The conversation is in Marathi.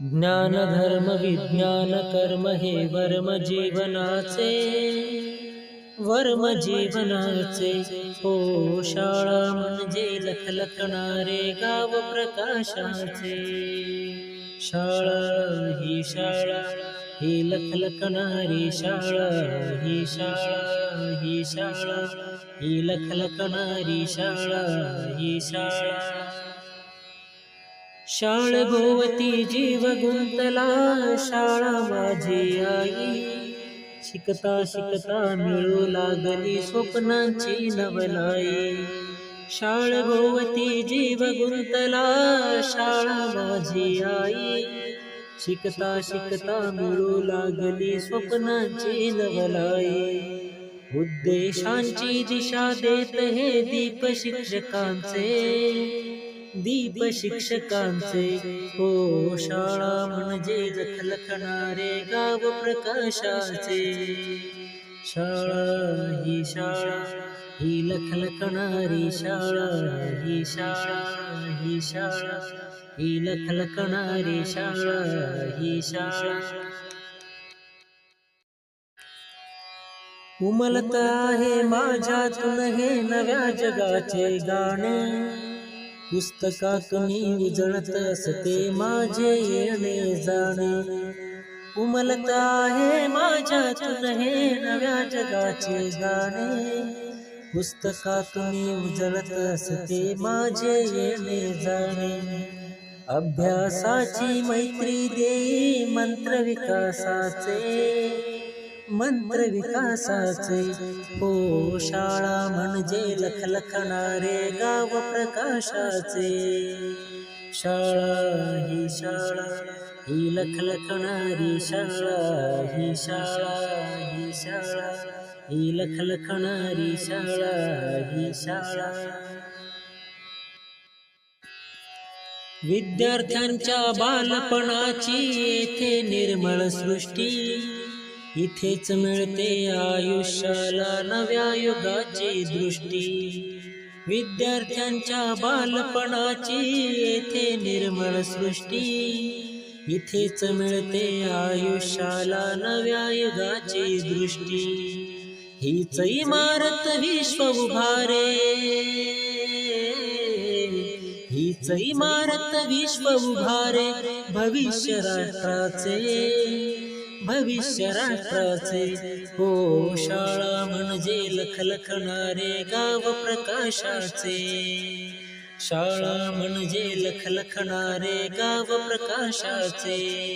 ज्ञान धर्म विज्ञान कर्म हे वर्म जीवनाचे वर्म जीवनाचे. हो शाळा म्हणजे लखलखणारे गाव प्रकाशाचे. शाळा ही शाळा ही लखलखणारी शाळा. ही शाळा ही शाळा ही लखलखणारी शाळा ही शाळा. शाळ भोवती जीव गुंतला शाळा माझी आई. शिकता शिकता मिळू लागली स्वप्नांची नवलाई. शाळ भोवती जीव गुंतला शाळा माझी आई. शिकता शिकता मिळू लागली स्वप्नांची नवलाई. उद्देशांची दिशा देत हे दीप शिक्षकांचे. दीप शिक्षकांचे हो शाळा म्हणजे जखलखणारे गाव प्रकाशाचे. शाळा ही शाळा ही लखलखणारी शाळा ही शाळा ही शाळा ही लखलखणारी शाळा ही शाळा. उमलत आहे माझ्यातून हे नव्या जगाचे गाणे. पुस्तकातून उजळत असते माझे येणे जाणे. उमलत आहे माझ्यातून हे नव्या जगाचे गाणे. पुस्तकातून उजळत असते माझे येणे जाणे. अभ्यासाची मैत्री देई मंत्र विकासाचे. मंत्र विकासाचे. हो शाळा म्हणजे लखलखणारे गाव प्रकाशाचे. शाळा ही शाळा ही लखलखणारी शाळा ही शाळा ही शाळा ही लखलखणारी शाळा ही शाळा. विद्यार्थ्यांच्या बालपणाची येथे निर्मळ सृष्टी. इथेच मिळते आयुष्याला नव्या युगाची दृष्टी. विद्यार्थ्यांच्या बालपणाची येथे निर्मळ सृष्टी. इथेच मिळते आयुष्याला नव्या युगाची दृष्टी. हीच इमारत विश्व उभारे. इमारत विश्व उभारे भविष्य राष्ट्राचे भविष्य राष्ट्राचे. हो शाळा म्हणजे लखलखणारे गाव प्रकाशाचे. शाळा म्हणजे लखलखणारे गाव प्रकाशाचे.